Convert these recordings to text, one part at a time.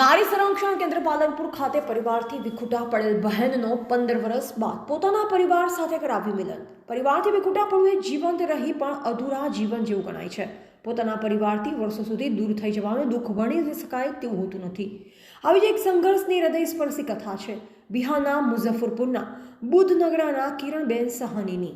નારી સંરક્ષણ કેન્દ્ર પાલનપુર ખાતે પરિવારથી વિખૂટા પડેલ બહેનનો પંદર વર્ષ બાદ પોતાના પરિવાર સાથે કરાવ્યું મિલન. પરિવારથી વિખૂટા પડવું જીવંત રહી પણ અધૂરા જીવન જેવું ગણાય છે. પોતાના પરિવારથી વર્ષો સુધી દૂર થઈ જવાનું દુઃખ વણી શકાય તેવું હોતું નથી. આવી જ એક સંઘર્ષની હૃદયસ્પર્શી કથા છે. બિહારના મુઝફ્ફરપુરના બુદ્ધનગરાના કિરણબેન સહાનીની.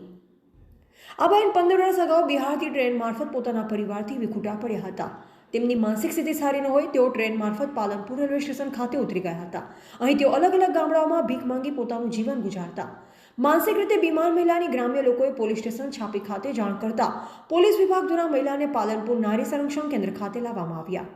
આ બહેન પંદર વર્ષ અગાઉ બિહારથી ટ્રેન મારફત પોતાના પરિવારથી વિખૂટા પડ્યા હતા. તેમની માનસિક સ્થિતિ સારી ન હોય તેઓ ટ્રેન મારફત પાલનપુર રેલવે સ્ટેશન ખાતે ઉતરી ગયા હતા. અહીં તેઓ અલગ અલગ ગામડાઓમાં ભીખ માંગી પોતાનું જીવન ગુજારતા. માનસિક રીતે બીમાર મહિલાની ગ્રામ્ય લોકોએ પોલીસ સ્ટેશન છાપી ખાતે જાણ કરતા પોલીસ વિભાગ દ્વારા મહિલાને પાલનપુર નારી સંરક્ષણ કેન્દ્ર ખાતે લાવવામાં આવ્યા.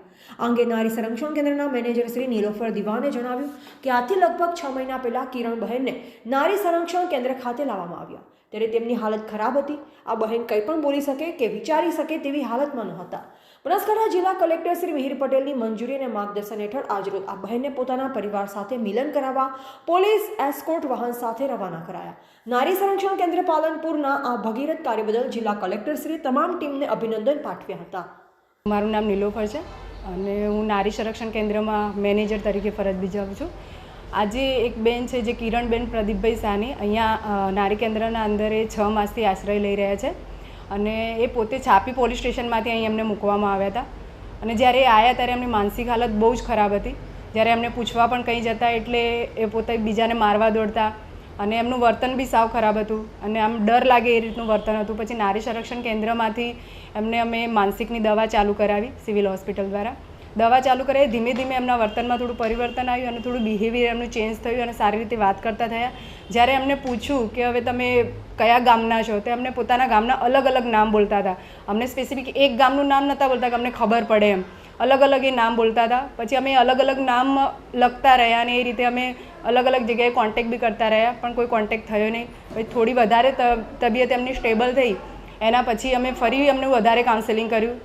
અંગે નારી સંરક્ષણ કેન્દ્રના મેનેજર શ્રી નીલોફર દિવાને જણાવ્યું કે આજથી લગભગ છ મહિના પહેલા કિરણ બહેનને નારી સંરક્ષણ કેન્દ્ર ખાતે લાવવામાં આવ્યા. ત્યારે તેમની હાલત ખરાબ હતી. આ બહેન કંઈ પણ બોલી શકે કે વિચારી શકે તેવી હાલતમાં ન હતા બનાસકાંઠા જિલ્લા કલેક્ટર શ્રી મિહિર પટેલની મંજૂરી અને માર્ગદર્શન હેઠળ આજરોજ આ બહેનને પોતાના પરિવાર સાથે મિલન કરાવવા પોલીસ એસ્કોર્ટ વાહન સાથે રવાના કરાયા. નારી સંરક્ષણ કેન્દ્ર પાલનપુરના આ ભગીરથ કાર્ય બદલ જિલ્લા કલેક્ટર શ્રી તમામ ટીમને અભિનંદન પાઠવ્યા હતા. મારું નામ નીલોફર છે અને હું નારી સંરક્ષણ કેન્દ્રમાં મેનેજર તરીકે ફરજ બજાવું છું. આજે એક બેન છે જે કિરણબેન પ્રદીપભાઈ સાની. અહીંયા નારી કેન્દ્રના અંદરે છ માસથી આશ્રય લઈ રહ્યા છે. અને એ પોતે છાપી પોલીસ સ્ટેશનમાંથી અહીં એમને મૂકવામાં આવ્યા હતા. અને જ્યારે એ આવ્યા ત્યારે એમની માનસિક હાલત બહુ જ ખરાબ હતી. જ્યારે એમને પૂછવા પણ કંઈ જતા એટલે એ પોતે બીજાને મારવા દોડતા અને એમનું વર્તન બી સાવ ખરાબ હતું અને આમ ડર લાગે એ રીતનું વર્તન હતું. પછી નારી સંરક્ષણ કેન્દ્રમાંથી એમને અમે માનસિકની દવા ચાલુ કરાવી સિવિલ હોસ્પિટલ દ્વારા. દવા ચાલુ કરાવી ધીમે ધીમે એમના વર્તનમાં થોડું પરિવર્તન આવ્યું અને થોડું બિહેવિયર એમનું ચેન્જ થયું અને સારી રીતે વાત કરતા થયા. જ્યારે એમને પૂછ્યું કે હવે તમે કયા ગામના છો, તો એમને પોતાના ગામના અલગ અલગ નામ બોલતા હતા. અમને સ્પેસિફિક એક ગામનું નામ નહોતા બોલતા કે અમને ખબર પડે એમ. અલગ અલગ એ નામ બોલતા હતા. પછી અમે અલગ અલગ નામ લખતા રહ્યા અને એ રીતે અમે અલગ અલગ જગ્યાએ કોન્ટેક્ટ બી કરતા રહ્યા, પણ કોઈ કોન્ટેક્ટ થયો નહીં. પછી થોડી વધારે તબિયત એમની સ્ટેબલ થઈ. એના પછી અમે ફરી એમનું વધારે કાઉન્સેલિંગ કર્યું.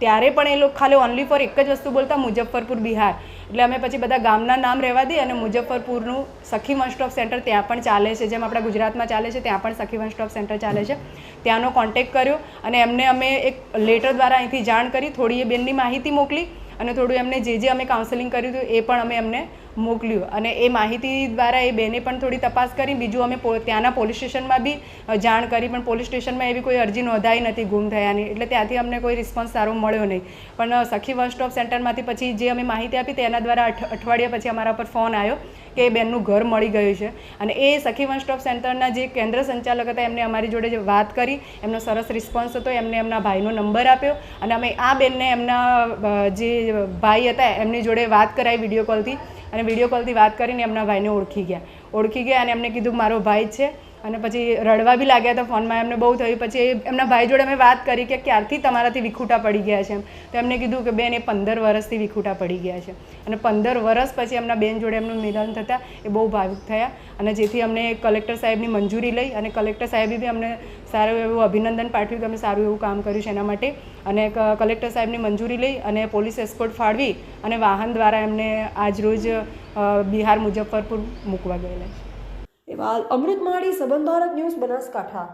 ત્યારે પણ એ લોકો ખાલી ઓનલી ફોર એક જ વસ્તુ બોલતા મુઝફ્ફરપુર બિહાર. એટલે અમે પછી બધા ગામના નામ રહેવા દઈએ અને મુજફ્ફરપુરનું સખી વન સ્ટોપ સેન્ટર ત્યાં પણ ચાલે છે. જેમ આપણા ગુજરાતમાં ચાલે છે, ત્યાં પણ સખી વન સ્ટોપ સેન્ટર ચાલે છે. ત્યાંનો કોન્ટેક્ટ કર્યો અને એમને અમે એક લેટર દ્વારા અહીંથી જાણ કરી, થોડી એ બેનની માહિતી મોકલી અને થોડું એમને જે જે અમે કાઉન્સેલિંગ કર્યું હતું એ પણ અમે એમને મોકલ્યું. અને એ માહિતી દ્વારા એ બેને પણ થોડી તપાસ કરી, બીજું અમે ત્યાંના પોલીસ સ્ટેશનમાં બી જાણ કરી, પણ પોલીસ સ્ટેશનમાં એવી કોઈ અરજી નોંધાઈ નથી, ગુમ થયાની એટલે ત્યાંથી અમને કોઈ રિસ્પોન્સ સારો મળ્યો નહીં. પણ સખી વન સ્ટોપ સેન્ટરમાંથી પછી જે અમે માહિતી આપી તેના દ્વારા અઠ- અઠવાડિયા પછી અમારા પર ફોન આવ્યો કે એ બેનનું ઘર મળી ગયું છે. અને એ સખી વન સ્ટોપ સેન્ટરના જે કેન્દ્ર સંચાલક હતા, એમને અમારી જોડે જે વાત કરી. એમનો સરસ રિસ્પોન્સ હતો, એમને એમના ભાઈનો નંબર આપ્યો. અને અમે આ બેનને એમના જે ભાઈ હતા, એમની જોડે વાત કરાવી વીડિયો કોલથી અને વીડિયો કોલથી વાત કરીને એમના ભાઈને ઓળખી ગયા. ઓળખી ગયા અને એમને કીધું, મારો ભાઈ છે. અને પછી રડવા બી લાગ્યા હતા ફોનમાં એમને બહુ થયું. પછી એમના ભાઈ જોડે અમે વાત કરી કે ક્યારથી તમારાથી વિખૂટા પડી ગયા છે એમ. તો એમને કીધું કે બેન, એ પંદર વર્ષથી વિખૂટા પડી ગયા છે. અને પંદર વર્ષ પછી એમના બેન જોડે એમનું મિલન થતાં એ બહુ ભાવુક થયા અને જેથી અમને કલેક્ટર સાહેબની મંજૂરી લઈ અને કલેક્ટર સાહેબે બી અમને સારું એવું અભિનંદન પાઠવ્યું કે અમે સારું એવું કામ કર્યું છે એના માટે. અને કલેક્ટર સાહેબની મંજૂરી લઈ અને પોલીસ એસ્કોર્ટ ફાળવી અને વાહન દ્વારા એમને આજરોજ બિહાર મુઝફ્ફરપુર મૂકવા ગયેલા છે. એવા અમૃતમાળી સંબંધ ભારત ન્યૂઝ બનાસકાંઠા.